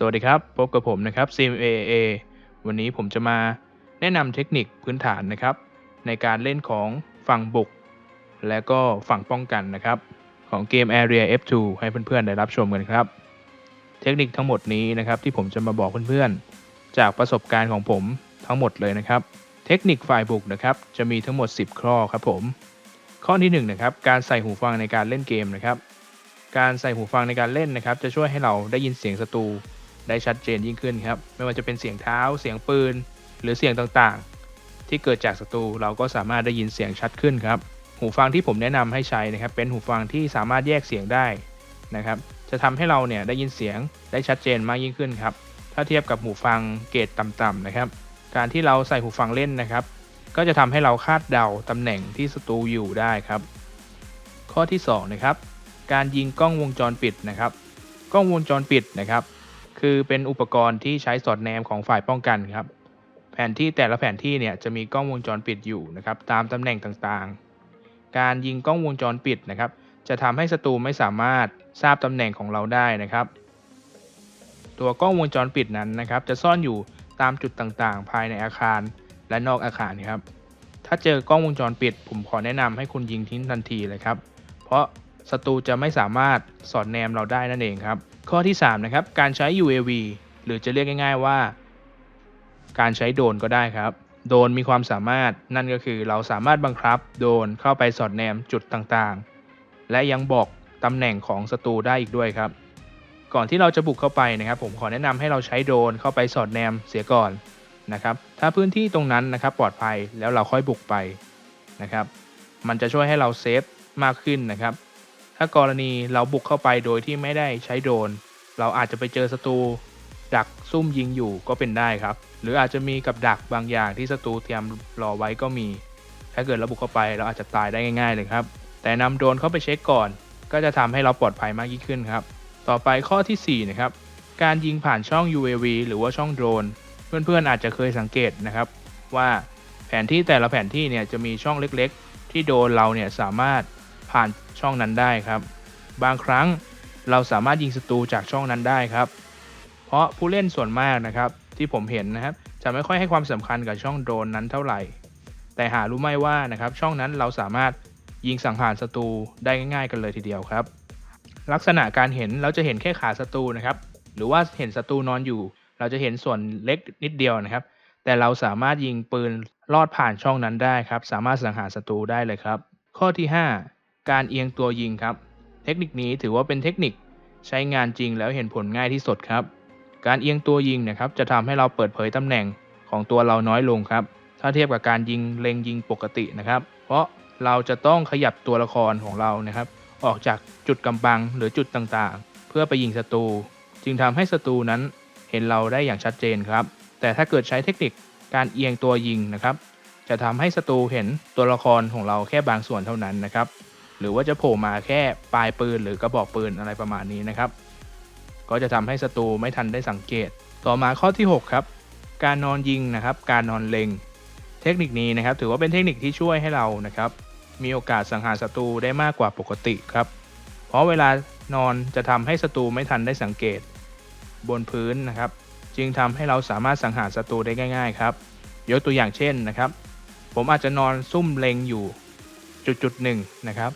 สวัสดีครับ พบกับผมนะครับ CMAA วันนี้ผมจะมาแนะนำเทคนิคพื้นฐานนะครับ ในการเล่นของฝั่งบุก และก็ฝั่งป้องกันนะครับ ของเกม Area F2 ให้เพื่อนๆได้รับชมกันครับ เทคนิคทั้งหมดนี้นะครับที่ผมจะมาบอกเพื่อนๆ จากประสบการณ์ของผมทั้งหมดเลยนะครับ เทคนิคฝ่ายบุกนะครับจะมีทั้งหมด 10 ข้อครับผม ข้อที่1นงนะครับการใส่หูฟังในการเล่นเกมนะครับ การใส่หูฟังในการเล่นนะครับ จะช่วยให้เราได้ยินเสียงศัตรู ได้ชัดเจนยิ่งขึ้นครับ ไม่ว่าจะเป็นเสียงเท้า เสียงปืน หรือเสียงต่างๆ ที่เกิดจากศัตรูเราก็สามารถได้ยินเสียงชัดขึ้นครับ หูฟังที่ผมแนะนำให้ใช้นะครับ เป็นหูฟังที่สามารถแยกเสียงได้นะครับ จะทำให้เราเนี่ยได้ยินเสียงได้ชัดเจนมากยิ่งขึ้นครับ ถ้าเทียบกับหูฟังเกรดต่ำๆนะครับ การที่เราใส่หูฟังเล่นนะครับ ก็จะทำให้เราคาดเดาตำแหน่งที่ศัตรูอยู่ได้ครับ ข้อที่สองนะครับ การยิงกล้องวงจรปิดนะครับ กล้องวงจรปิดนะครับ คือเป็นอุปกรณ์ที่ใช้สอดแนมของฝ่ายป้องกันครับ แผนที่แต่ละแผนที่เนี่ยจะมีกล้องวงจรปิดอยู่นะครับ ตามตำแหน่งต่างๆ การยิงกล้องวงจรปิดนะครับ จะทำให้ศัตรูไม่สามารถทราบตำแหน่งของเราได้นะครับ ตัวกล้องวงจรปิดนั้นนะครับ จะซ่อนอยู่ตามจุดต่างๆ ภายในอาคารและนอกอาคารครับ ถ้าเจอกล้องวงจรปิด ผมขอแนะนำให้คุณยิงทิ้งทันทีเลยครับ เพราะ ศัตรูจะไม่สามารถสอดแนมเราได้นั่นเองครับ ข้อที่3นะครับการใช้ UAV หรือจะเรียกง่าย ๆว่า การใช้โดนก็ได้ครับ โดนมีความสามารถนั่นก็คือเราสามารถบังคับโดนเข้าไปสอดแนมจุดต่างๆ และยังบอกตำแหน่งของศัตรูได้อีกด้วยครับก่อนที่เราจะบุกเข้าไปนะครับผมขอแนะนำให้เราใช้โดรนเข้าไปสอดแนมเสียก่อนนะครับถ้าพื้นที่ตรงนั้นนะครับปลอดภัยแล้วเราค่อยบุกไปนะครับมันจะช่วยให้เราเซฟมากขึ้นนะครับ ถ้ากรณีเราบุกเข้าไปโดยที่ไม่ได้ใช้โดรนเราอาจจะไปเจอศัตรูดักซุ่มยิงอยู่ก็เป็นได้ครับ หรืออาจจะมีกับดักบางอย่างที่ศัตรูเตรียมรอไว้ก็มี ถ้าเกิดเราบุกเข้าไปเราอาจจะตายได้ง่าย ๆ เลยครับ แต่นำโดรนเข้าไปเช็คก่อน ก็จะทำให้เราปลอดภัยมากยิ่งขึ้นครับ ต่อไปข้อทีสี่4นะครับ การยิงผ่านช่อง UAV หรือว่าช่องโดรน เพื่อนๆอาจจะเคยสังเกตนะครับ ว่าแผนที่แต่ละแผนที่เนี่ยจะมีช่องเล็ก ๆ ที่โดรนเราเนี่ยสามารถ ผ่านช่องนั้นได้ครับ บางครั้งเราสามารถยิงศัตรูจากช่องนั้นได้ครับ เพราะผู้เล่นส่วนมากนะครับที่ผมเห็นนะครับจะไม่ค่อยให้ความสำคัญกับช่องโดรนนั้นเท่าไหร่ แต่หารู้ไหมว่านะครับช่องนั้นเราสามารถยิงสังหารศัตรูได้ง่าย ๆ กันเลยทีเดียวครับ ลักษณะการเห็นเราจะเห็นแค่ขาศัตรูนะครับ หรือว่าเห็นศัตรูนอนอยู่ เราจะเห็นส่วนเล็กนิดเดียวนะครับ แต่เราสามารถยิงปืนลอดผ่านช่องนั้นได้ครับ สามารถสังหารศัตรูได้เลยครับ ข้อที่ 5 การเอียงตัวยิงครับ เทคนิคนี้ถือว่าเป็นเทคนิคใช้งานจริงแล้วเห็นผลง่ายที่สุดครับ การเอียงตัวยิงนะครับจะทำให้เราเปิดเผยตำแหน่งของตัวเราน้อยลงครับ ถ้าเทียบกับการยิงเล็งยิงปกตินะครับ เพราะเราจะต้องขยับตัวละครของเรานะครับ ออกจากจุดกำบังหรือจุดต่างๆ เพื่อไปยิงศัตรูจึงทำให้ศัตรูนั้นเห็นเราได้อย่างชัดเจนครับ แต่ถ้าเกิดใช้เทคนิคการเอียงตัวยิงนะครับ จะทำให้ศัตรูเห็นตัวละครของเราแค่บางส่วนเท่านั้นนะครับ หรือว่าจะโผล่มาแค่ปลายปืนหรือกระบอกปืนอะไรประมาณนี้นะครับ ก็จะทำให้ศัตรูไม่ทันได้สังเกต ต่อมาข้อที่ 6 ครับ การนอนยิงนะครับ การนอนเล็ง เทคนิคนี้นะครับ ถือว่าเป็นเทคนิคที่ช่วยให้เรานะครับ มีโอกาสสังหารศัตรูได้มากกว่าปกติครับ เพราะเวลานอนจะทำให้ศัตรูไม่ทันได้สังเกต บนพื้นนะครับ จึงทำให้เราสามารถสังหารศัตรูได้ง่าย ๆ ครับ ยกตัวอย่างเช่นนะครับ ผมอาจจะนอนซุ่มเล็งอยู่จุดจุดหนึ่งนะครับ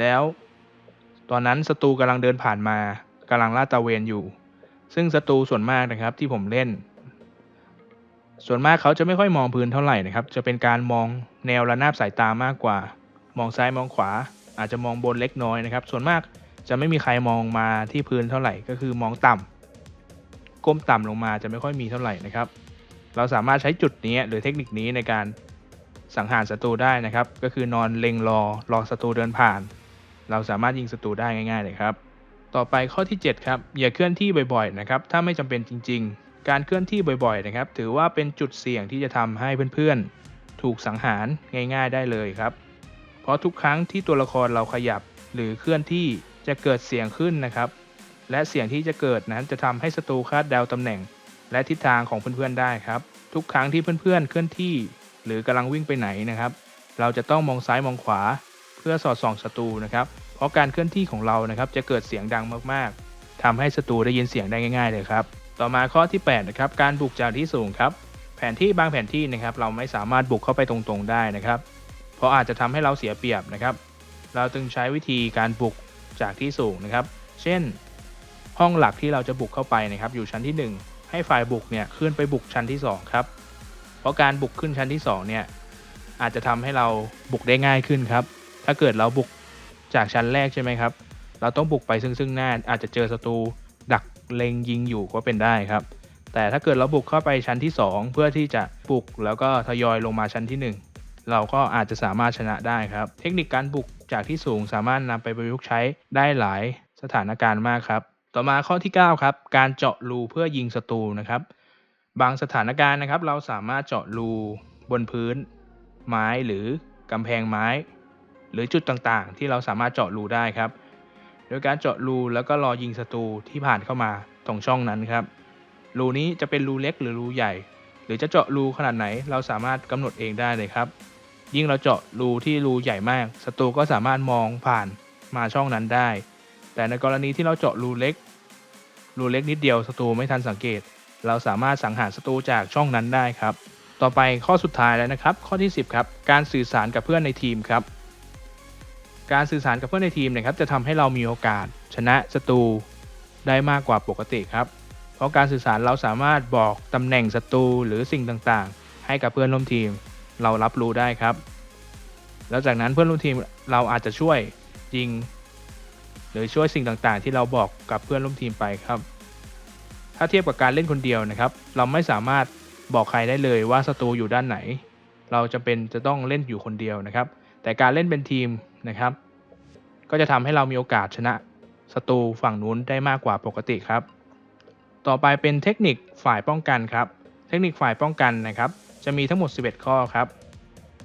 แล้วตอนนั้นศัตรูกำลังเดินผ่านมากำลังลาดตระเวนอยู่ ซึ่งศัตรูส่วนมากนะครับที่ผมเล่น ส่วนมากเขาจะไม่ค่อยมองพื้นเท่าไหร่นะครับ จะเป็นการมองแนวระนาบสายตามากกว่า มองซ้ายมองขวา อาจจะมองบนเล็กน้อยนะครับ ส่วนมากจะไม่มีใครมองมาที่พื้นเท่าไหร่ ก็คือมองต่ำก้มต่ำลงมาจะไม่ค่อยมีเท่าไหร่นะครับ เราสามารถใช้จุดนี้หรือเทคนิคนี้ในการสังหารศัตรูได้นะครับ ก็คือนอนเล็งรอรอศัตรูเดินผ่าน เราสามารถยิงศัตรูได้ง่ายๆเลยครับ ต่อไปข้อที่ 7 ครับ อย่าเคลื่อนที่บ่อยๆนะครับ ถ้าไม่จำเป็นจริง ๆ การเคลื่อนที่บ่อยๆนะครับ ถือว่าเป็นจุดเสี่ยงที่จะทำให้เพื่อนๆ ถูกสังหารง่าย ๆ ได้เลยครับ เพราะทุกครั้งที่ตัวละครเราขยับหรือเคลื่อนที่จะเกิดเสียงขึ้นนะครับ และเสียงที่จะเกิดนั้นจะทำให้ศัตรูคาดเดาตำแหน่ง และทิศทางของเพื่อนๆได้ครับ ทุกครั้งที่เพื่อนๆเคลื่อนที่ หรือกำลังวิ่งไปไหนนะครับ เราจะต้องมองซ้ายมองขวา พื่อสอดส่องศัตรูนะครับ เพราะการเคลื่อนที่ของเรานะครับจะเกิดเสียงดังมากๆทำให้ศัตรูได้ยินเสียงได้ง่าย ๆ เลยครับ ต่อมาข้อที่8นะครับการบุกจากที่สูงครับ แผนที่บางแผนที่นะครับเราไม่สามารถบุกเข้าไปตรงๆได้นะครับ เพราะอาจจะทำให้เราเสียเปรียบนะครับ เราจึงใช้วิธีการบุกจากที่สูงนะครับ เช่น ห้องหลักที่เราจะบุกเข้าไปนะครับ อยู่ชั้นที่ 1 ให้ฝ่ายบุกเนี่ยขึ้นไปบุกชั้นที่ 2 ครับ เพราะการบุกขึ้นชั้นที่2เนี่ยอาจจะทำให้เราบุกได้ง่ายขึ้นครับ ถ้าเกิดเราบุกจากชั้นแรกใช่ไหมครับ เราต้องบุกไปซึ่งซึ่งหน้าอาจจะเจอศัตรูดักเล็งยิงอยู่ก็เป็นได้ครับ แต่ถ้าเกิดเราบุกเข้าไปชั้นที่ 2 เพื่อที่จะบุกแล้วก็ทยอยลงมาชั้นที่ 1 เราก็อาจจะสามารถชนะได้ครับ เทคนิคการบุกจากที่สูงสามารถนำไปประยุกต์ใช้ได้หลายสถานการณ์มากครับ ต่อมาข้อที่ 9 ครับ การเจาะรูเพื่อยิงศัตรูนะครับ บางสถานการณ์นะครับ เราสามารถเจาะรูบนพื้น ไม้หรือกำแพงไม้ หรือจุดต่างๆ ที่เราสามารถเจาะรูได้ครับ โดยการเจาะรูแล้วก็รอยิงศัตรูที่ผ่านเข้ามาตรงช่องนั้นครับ รูนี้จะเป็นรูเล็กหรือรูใหญ่ หรือจะเจาะรูขนาดไหนเราสามารถกำหนดเองได้เลยครับ ยิ่งเราเจาะรูที่รูใหญ่มากศัตรูก็สามารถมองผ่านมาช่องนั้นได้ แต่ในกรณีที่เราเจาะรูเล็ก รูเล็กนิดเดียวศัตรูไม่ทันสังเกต เราสามารถสังหารศัตรูจากช่องนั้นได้ครับ ต่อไปข้อสุดท้ายแล้วนะครับ ข้อที่ 10 ครับ การสื่อสารกับเพื่อนในทีมครับ การสื่อสารกับเพื่อนในทีมนะครับจะทำให้เรามีโอกาส ชนะศัตรูได้มากกว่าปกติครับ เพราะการสื่อสารเราสามารถบอกตำแหน่งศัตรูหรือสิ่งต่างๆ ให้กับเพื่อนร่วมทีมเรารับรู้ได้ครับ แล้วจากนั้นเพื่อนร่วมทีมเราอาจจะช่วยยิง หรือช่วยสิ่งต่างๆ ที่เราบอกกับเพื่อนร่วมทีมไปครับ ถ้าเทียบกับการเล่นคนเดียวนะครับ เราไม่สามารถบอกใครได้เลยว่าศัตรูอยู่ด้านไหน เราจะเป็นจะต้องเล่นอยู่คนเดียวนะครับ แต่การเล่นเป็นทีมนะครับ ก็จะทำให้เรามีโอกาสชนะศัตรูฝั่งนู้นได้มากกว่าปกติครับ ต่อไปเป็นเทคนิคฝ่ายป้องกันครับ เทคนิคฝ่ายป้องกันนะครับ จะมีทั้งหมด 11 ข้อครับ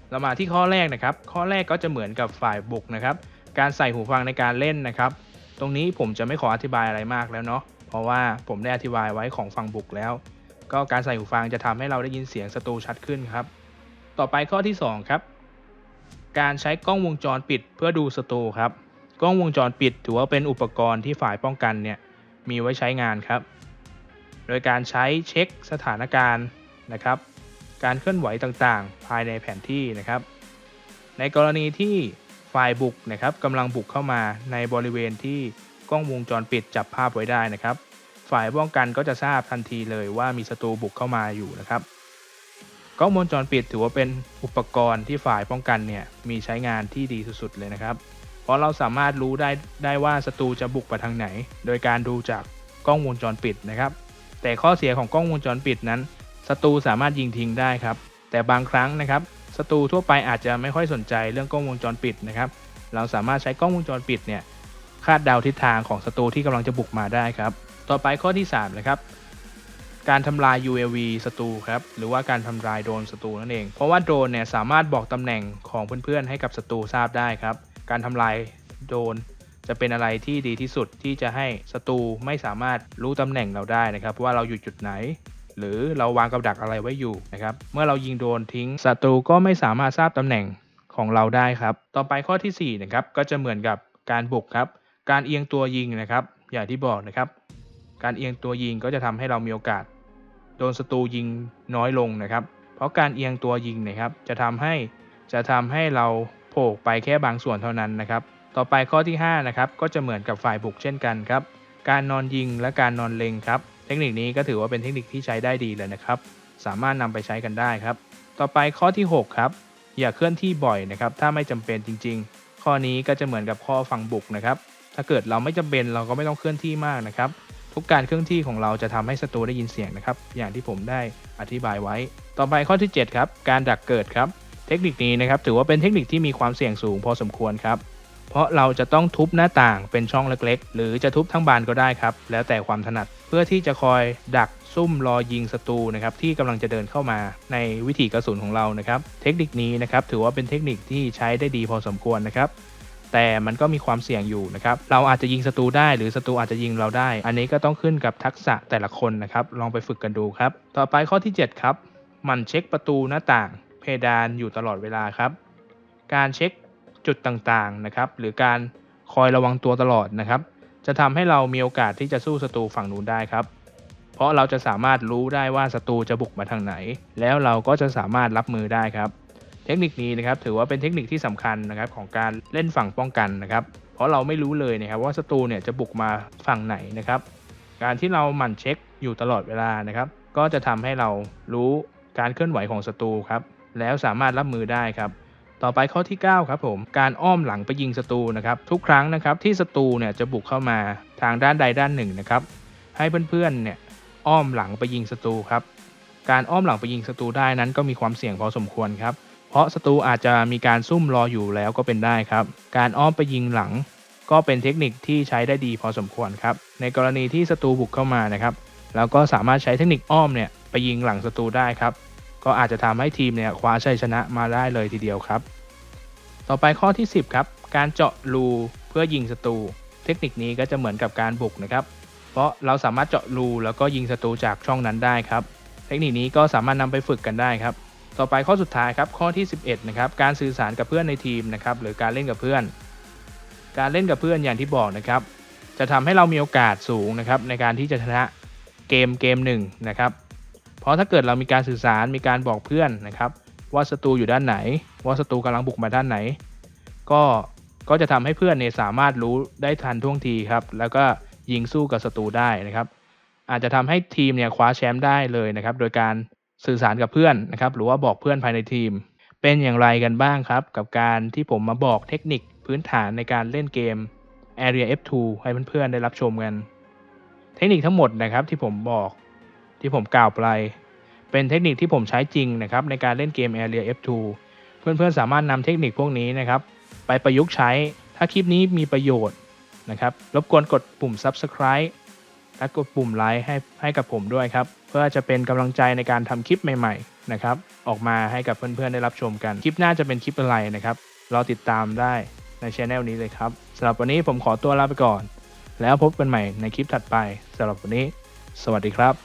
เรามาที่ข้อแรกนะครับ ข้อแรกก็จะเหมือนกับฝ่ายบุกนะครับ การใส่หูฟังในการเล่นนะครับ ตรงนี้ผมจะไม่ขออธิบายอะไรมากแล้วเนาะ เพราะว่าผมได้อธิบายไว้ของฝั่งบุกแล้ว ก็การใส่หูฟังจะทำให้เราได้ยินเสียงศัตรูชัดขึ้นครับ ต่อไปข้อที่ 2 ครับ การใช้กล้องวงจรปิดเพื่อดูศัตรูครับ กล้องวงจรปิดถือว่าเป็นอุปกรณ์ที่ฝ่ายป้องกันเนี่ยมีไว้ใช้งานครับ โดยการใช้เช็คสถานการณ์นะครับ การเคลื่อนไหวต่างๆ ภายในแผนที่นะครับ ในกรณีที่ฝ่ายบุกนะครับกำลังบุกเข้ามาในบริเวณที่กล้องวงจรปิดจับภาพไว้ได้นะครับ ฝ่ายป้องกันก็จะทราบทันทีเลยว่ามีศัตรูบุกเข้ามาอยู่นะครับ กล้องวงจรปิดถือว่าเป็นอุปกรณ์ที่ฝ่ายป้องกันเนี่ยมีใช้งานที่ดีสุดๆเลยนะครับ เพราะเราสามารถรู้ได้ได้ว่าศัตรูจะบุกไปทางไหน โดยการดูจากกล้องวงจรปิดนะครับ แต่ข้อเสียของกล้องวงจรปิดนั้นศัตรูสามารถยิงทิ้งได้ครับ แต่บางครั้งนะครับศัตรูทั่วไปอาจจะไม่ค่อยสนใจเรื่องกล้องวงจรปิดนะครับ เราสามารถใช้กล้องวงจรปิดเนี่ยคาดเดาทิศทางของศัตรูที่กำลังจะบุกมาได้ครับ ต่อไปข้อที่3นะครับ การทำลาย UAV ศัตรูครับ หรือว่าการทำลายโดรนศัตรูนั่นเอง เพราะว่าโดรนเนี่ยสามารถบอกตำแหน่งของเพื่อนๆ ให้กับศัตรูทราบได้ครับ การทำลายโดรนจะเป็นอะไรที่ดีที่สุดที่จะให้ศัตรูไม่สามารถรู้ตำแหน่งเราได้นะครับ ว่าเราอยู่จุดไหน หรือเราวางกับดักอะไรไว้อยู่นะครับ เมื่อเรายิงโดรนทิ้งศัตรูก็ไม่สามารถทราบตำแหน่งของเราได้ครับ ต่อไปข้อที่4นะครับก็จะเหมือนกับการบุกครับ การเอียงตัวยิงนะครับ อย่างที่บอกนะครับ การเอียงตัวยิงก็จะทำให้เรามีโอกาส โดนศัตรูยิงน้อยลงนะครับ เพราะการเอียงตัวยิงนะครับ จะทำให้จะทำให้เราโผล่ไปแค่บางส่วนเท่านั้นนะครับ ต่อไปข้อที่5นะครับก็จะเหมือนกับฝ่ายบุกเช่นกันครับ การนอนยิงและการนอนเล็งครับ เทคนิคนี้ก็ถือว่าเป็นเทคนิคที่ใช้ได้ดีเลยนะครับ สามารถนำไปใช้กันได้ครับ ต่อไปข้อที่ 6 ครับ อย่าเคลื่อนที่บ่อยนะครับ ถ้าไม่จำเป็นจริง ๆ ข้อนี้ก็จะเหมือนกับข้อฝั่งบุกนะครับ ถ้าเกิดเราไม่จำเป็นเราก็ไม่ต้องเคลื่อนที่มากนะครับ ทุกการเคลื่อนที่ของเราจะทำให้ศัตรูได้ยินเสียงนะครับ อย่างที่ผมได้อธิบายไว้ ต่อไปข้อที่ 7 ครับ การดักเกิดครับ เทคนิคนี้นะครับ ถือว่าเป็นเทคนิคที่มีความเสี่ยงสูงพอสมควรครับ เพราะเราจะต้องทุบหน้าต่างเป็นช่องเล็กๆ หรือจะทุบทั้งบานก็ได้ครับ แล้วแต่ความถนัด เพื่อที่จะคอยดักซุ่มรอยิงศัตรูนะครับที่กำลังจะเดินเข้ามาในวิถีกระสุนของเรานะครับ เทคนิคนี้นะครับถือว่าเป็นเทคนิคที่ใช้ได้ดีพอสมควรนะครับ แต่มันก็มีความเสี่ยงอยู่นะครับ เราอาจจะยิงศัตรูได้หรือศัตรูอาจจะยิงเราได้ อันนี้ก็ต้องขึ้นกับทักษะแต่ละคนนะครับ ลองไปฝึกกันดูครับ ต่อไปข้อที่ 7 ครับ มันเช็คประตูหน้าต่าง เพดานอยู่ตลอดเวลาครับ การเช็คจุดต่างๆนะครับหรือการคอยระวังตัวตลอดนะครับ จะทำให้เรามีโอกาสที่จะสู้ศัตรูฝั่งนู้นได้ครับ เพราะเราจะสามารถรู้ได้ว่าศัตรูจะบุกมาทางไหน แล้วเราก็จะสามารถรับมือได้ครับ เทคนิคนี้นะครับถือว่าเป็นเทคนิคที่สำคัญนะครับของการเล่นฝั่งป้องกันนะครับ เพราะเราไม่รู้เลยนะครับว่าศัตรูเนี่ยจะบุกมาฝั่งไหนนะครับ การที่เราหมั่นเช็คอยู่ตลอดเวลานะครับ ก็จะทำให้เรารู้การเคลื่อนไหวของศัตรูครับแล้วสามารถรับมือได้ครับ ต่อไปข้อที่ 9 ครับผมการอ้อมหลังไปยิงศัตรูนะครับทุกครั้งนะครับที่ศัตรูเนี่ยจะบุกเข้ามาทางด้านใดด้านหนึ่งนะครับให้เพื่อนๆเนี่ยอ้อมหลังไปยิงศัตรูครับการอ้อมหลังไปยิงศัตรูได้นั้นก็มีความเสี่ยงพอสมควรครับ เพราะศัตรูอาจจะมีการซุ่มรออยู่แล้วก็เป็นได้ครับ การอ้อมไปยิงหลัง ก็เป็นเทคนิคที่ใช้ได้ดีพอสมควรครับ ในกรณีที่ศัตรูบุกเข้ามานะครับเราก็สามารถใช้เทคนิคอ้อมเนี่ยไปยิงหลังศัตรูได้ครับ ก็อาจจะทำให้ทีมเนี่ยคว้าชัยชนะมาได้เลยทีเดียวครับ ต่อไปข้อที่ 10ครับ การเจาะรูเพื่อยิงศัตรู เทคนิคนี้ก็จะเหมือนกับการบุกนะครับ เพราะเราสามารถเจาะรูแล้วก็ยิงศัตรูจากช่องนั้นได้ครับ เทคนิคนี้ก็สามารถนำไปฝึกกันได้ครับ ต่อไปข้อสุดท้ายครับข้อที่ 11นะครับการสื่อสารกับเพื่อนในทีมนะครับหรือการเล่นกับเพื่อน การเล่นกับเพื่อนอย่างที่บอกนะครับ จะทำให้เรามีโอกาสสูงนะครับในการที่จะชนะเกมเกมหนึ่งนะครับ เพราะถ้าเกิดเรามีการสื่อสารมีการบอกเพื่อนนะครับ ว่าศัตรูอยู่ด้านไหน ว่าศัตรูกำลังบุกมาด้านไหน ก็ก็จะทำให้เพื่อนเนี่ยสามารถรู้ได้ทันท่วงทีครับ แล้วก็ยิงสู้กับศัตรูได้นะครับ อาจจะทำให้ทีมเนี่ยคว้าแชมป์ได้เลยนะครับ โดยการ สื่อสารกับเพื่อนนะครับ หรือว่าบอกเพื่อนภายในทีม เป็นอย่างไรกันบ้างครับ กับการที่ผมมาบอกเทคนิคพื้นฐานในการเล่นเกม Area F2 ให้เพื่อนๆได้รับชมกัน เทคนิคทั้งหมดนะครับที่ผมบอกที่ผมกล่าวไป เป็นเทคนิคที่ผมใช้จริงนะครับในการเล่นเกม Area F2 เพื่อนๆสามารถนำเทคนิคพวกนี้นะครับ ไปประยุกต์ใช้ถ้าคลิปนี้มีประโยชน์นะครับรบกวนกดปุ่ม Subscribe และกดปุ่มไลค์ให้ให้กับผมด้วยครับ เพื่อจะเป็นกำลังใจในการทำคลิปใหม่ๆนะครับออกมาให้กับเพื่อนๆได้รับชมกัน คลิปหน้าจะเป็นคลิปอะไรนะครับรอติดตามได้ในช anel นี้เลยครับสำหรับวันนี้ผมขอตัวลาไปก่อน แล้วพบกันใหม่ในคลิปถัดไปสำหรับวันนี้ สวัสดีครับ